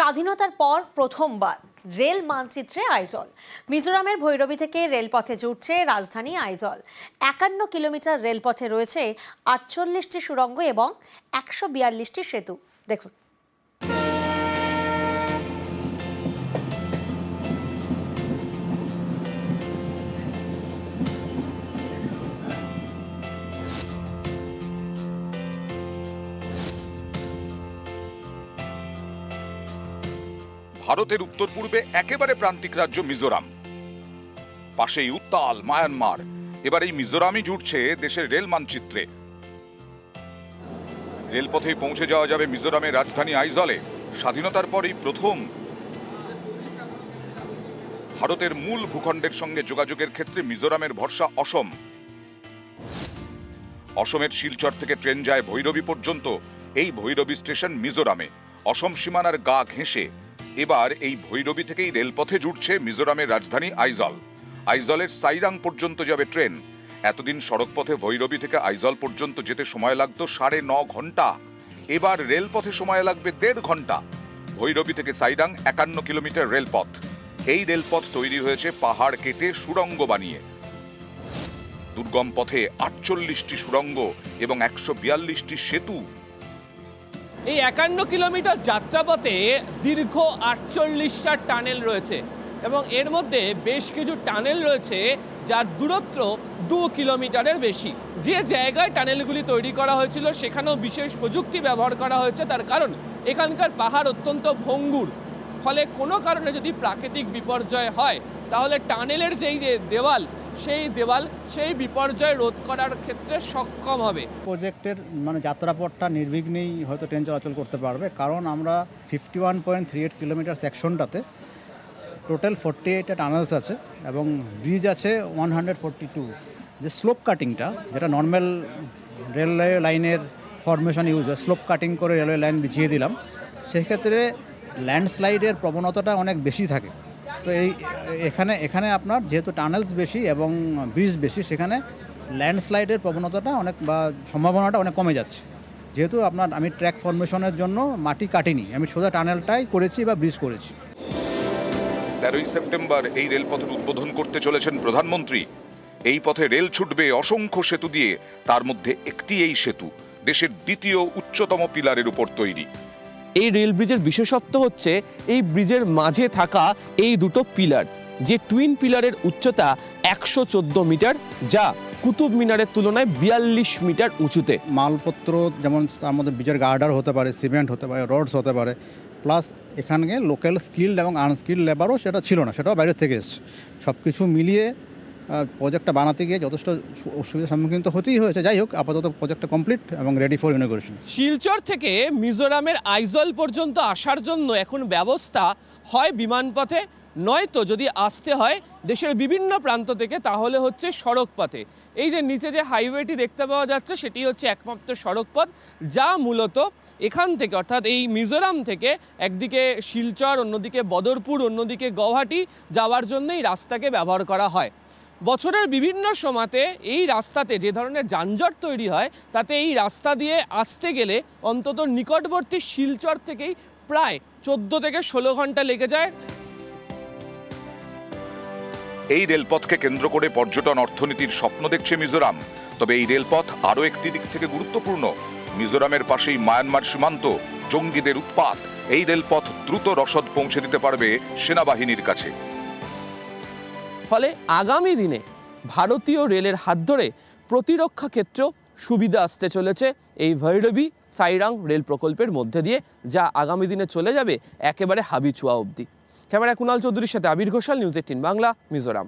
স্বাধীনতার পর প্রথমবার রেল মানচিত্রে আইজল। মিজোরামের ভৈরবী থেকে রেলপথে জুটছে রাজধানী আইজল। একান্ন কিলোমিটার রেলপথে রয়েছে আটচল্লিশটি সুড়ঙ্গ এবং একশো বিয়াল্লিশটি সেতু। দেখুন। ভারতের উত্তর পূর্বে একেবারে প্রান্তিক রাজ্য মিজোরাম। পাশেই উত্তাল মায়ানমার। এবার এই মিজোরামই জুটছে দেশের রেল মানচিত্রে। রেলপথেই পৌঁছে যাওয়া যাবে মিজোরামের রাজধানী আইজলে। স্বাধীনতার পরেই প্রথম। ভারতের মূল ভূখণ্ডের সঙ্গে যোগাযোগের ক্ষেত্রে মিজোরামের ভরসা অসম। অসমের শিলচর থেকে ট্রেন যায় ভৈরবী পর্যন্ত। এই ভৈরবী স্টেশন মিজোরামে। অসম সীমানার গা ঘেঁষে। এবার এই ভৈরবী থেকেই রেলপথে জুটছে মিজোরামের রাজধানী আইজল। আইজলের সাইরাং পর্যন্ত যাবে ট্রেন। এতদিন সড়কপথে ভৈরবী থেকে আইজল পর্যন্ত যেতে সময় লাগতো সাড়ে ন ঘণ্টা। এবার রেলপথে সময় লাগবে দেড় ঘণ্টা। ভৈরবী থেকে সাইরাং একান্ন কিলোমিটার রেলপথ। এই রেলপথ তৈরি হয়েছে পাহাড় কেটে সুড়ঙ্গ বানিয়ে। দুর্গম পথে আটচল্লিশটি সুড়ঙ্গ এবং একশো বিয়াল্লিশটি সেতু। এই একান্ন কিলোমিটার যাত্রাপথে দীর্ঘ আটচল্লিশটা টানেল রয়েছে এবং এর মধ্যে বেশ কিছু টানেল রয়েছে যার দূরত্ব দু কিলোমিটারের বেশি। যে জায়গায় টানেলগুলি তৈরি করা হয়েছিল, সেখানেও বিশেষ প্রযুক্তি ব্যবহার করা হয়েছে। তার কারণ, এখানকার পাহাড় অত্যন্ত ভঙ্গুর। ফলে কোনো কারণে যদি প্রাকৃতিক বিপর্যয় হয়, তাহলে টানেলের যেই যে দেওয়াল সেই দেওয়াল সেই বিপর্যয় রোধ করার ক্ষেত্রে সক্ষম হবে। প্রজেক্টের মানে যাত্রাপথটা নির্বিঘ্নেই হয়তো ট্রেন চলাচল করতে পারবে। কারণ আমরা fifty one point three eight kilometre সেকশনটাতে total forty এইটটা টানেলস আছে এবং ব্রিজ আছে ওয়ান হান্ড্রেড ফোরটি টু যে স্লোপ কাটিংটা যেটা নর্মাল রেলওয়ে লাইনের ফরমেশন ইউজ হয় স্লোপ কাটিং করে রেলওয়ে লাইন বিছিয়ে দিলাম, সেক্ষেত্রে ল্যান্ডস্লাইডের প্রবণতাটা অনেক বেশি থাকে। তো এই, এখানে এখানে আপনার যেহেতু টানেলস বেশি এবং ব্রিজ বেশি, সেখানে ল্যান্ডস্লাইডের প্রবণতাটা অনেক বা সম্ভাবনাটা অনেক কমে যাচ্ছে। যেহেতু আপনার আমি ট্র্যাক ফরমেশনের জন্য মাটি কাটিনি, আমি সোজা টানেলটাই করেছি বা ব্রিজ করেছি। তেরোই সেপ্টেম্বর এই রেলপথের উদ্বোধন করতে চলেছেন প্রধানমন্ত্রী। এই পথে রেল ছুটবে অসংখ্য সেতু দিয়ে, তার মধ্যে একটি এই সেতু, দেশের দ্বিতীয় উচ্চতম পিলারের উপর তৈরি। এই রেল ব্রিজের বিশেষত্ব হচ্ছে এই ব্রিজের মাঝে থাকা এই দুটো পিলার যে টুইন পিলারের উচ্চতা একশো চোদ্দ মিটার, যা কুতুব মিনারের তুলনায় বিয়াল্লিশ মিটার উঁচুতে। মালপত্র যেমন তার মধ্যে ব্রিজের গার্ডার হতে পারে সিমেন্ট হতে পারে রডস হতে পারে প্লাস এখানে লোকাল স্কিল্ড এবং আনস্কিল্ড লেবারও সেটা ছিল না, সেটাও বাইরে থেকে এসছে। সব কিছু মিলিয়ে প্রজেক্টটা বানাতে গিয়ে যথেষ্ট অসুবিধার সম্মুখীন তো হতেই হয়েছে। যাই হোক, আপাতত প্রজেক্টটা কমপ্লিট এবং রেডি ফর ইনোগ্রেশন শিলচর থেকে মিজোরামের আইজল পর্যন্ত আসার জন্য এখন ব্যবস্থা হয় বিমানপথে। নয়তো যদি আসতে হয় দেশের বিভিন্ন প্রান্ত থেকে, তাহলে হচ্ছে সড়ক পথে এই যে নিচে যে হাইওয়েটি দেখতে পাওয়া যাচ্ছে, সেটি হচ্ছে একমাত্র সড়ক পথ যা মূলত এখান থেকে, অর্থাৎ এই মিজোরাম থেকে একদিকে শিলচর, অন্যদিকে বদরপুর, অন্যদিকে গৌহাটি যাওয়ার জন্য এই রাস্তাকে ব্যবহার করা হয়। বছরের বিভিন্ন সময়তে এই রাস্তাতে যে ধরনের যানজট তৈরি হয়, তাতে এই রাস্তা দিয়ে আসতে গেলে অন্তত নিকটবর্তী শিলচর থেকেই প্রায় চোদ্দ থেকে ষোলো ঘণ্টা লেগে যায়। এই রেলপথকে কেন্দ্র করে পর্যটন অর্থনীতির স্বপ্ন দেখছে মিজোরাম। তবে এই রেলপথ আরও একটি দিক থেকে গুরুত্বপূর্ণ। মিজোরামের পাশেই মায়ানমার সীমান্ত, জঙ্গিদের উৎপাত। এই রেলপথ দ্রুত রসদ পৌঁছে দিতে পারবে সেনাবাহিনীর কাছে। ফলে আগামী দিনে ভারতীয় রেলের হাত ধরে প্রতিরক্ষা ক্ষেত্রেও সুবিধা আসতে চলেছে এই ভৈরবী সাইরাং রেল প্রকল্পের মধ্যে দিয়ে, যা আগামী দিনে চলে যাবে একেবারে হাবিচুয়া অবধি। ক্যামেরা কুণাল চৌধুরীর সাথে আবির ঘোষাল, নিউজ এইটিন বাংলা, মিজোরাম।